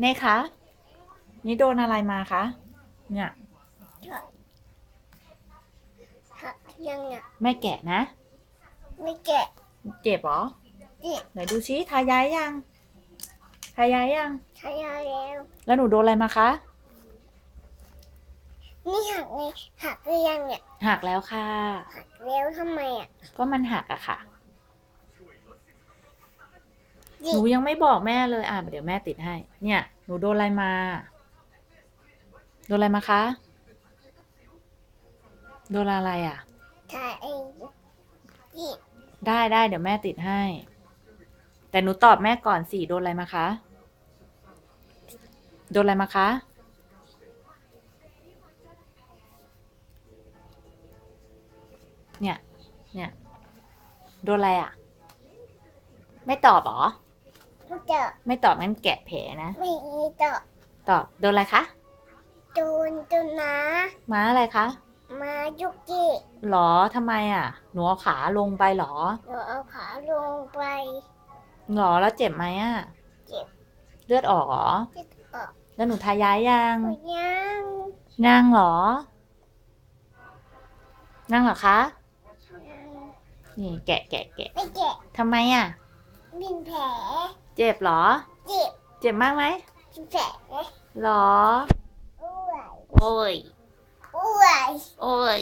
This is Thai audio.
เน่คะนี่โดนอะไรมาคะ เนี่ยหักยังอะแม่แกะนะ ไม่แกะเจ็บเหรอ เจ็บไหนดูซิทายายยัง ทายายยัง ใช้ยาแล้ว แล้วหนูโดนอะไรมาคะ นี่หักไงหักหรือยังเนี่ยหักแล้วค่ะ หักแล้วทำไมอะ ก็มันหักอะค่ะจิ หนูยังไม่บอกแม่เลย อะเดี๋ยวแม่ติดให้ เนี่ย หนูโดนอะไรมา โดนอะไรมาคะ โดนอะไรอะ ถ่ายเองจิได้ได้เดี๋ยวแม่ติดให้ แต่หนูตอบแม่ก่อนสิโดนอะไรมาคะ โดนอะไรมาคะ เนี่ย เนี่ย โดนอะไรอะ ไม่ตอบหรอ ไม่เจอไม่ตอบงั้นแกะแผลนะ ไม่มีต่อตอบโดนอะไรคะโดนตัวนะม้าอะไรคะมายุกิหรอทำไมอะ หนูเอาขาลงไปหรอเราเอาขาลงไปหรอแล้วเจ็บไหมอะ เจ็บ เลือดออกเหรอจิตออก แล้วหนูทายายังยังนั่งเหรอ นั่งเหรอคะ นี่แกะแกะแกะไม่แกะทำไมอะ เป็นแผลเจ็บเหรอ เจ็บเจ็บมากไหมเป็นแผลหรอ อ้วยโอ้ย อ้วย โอ้ย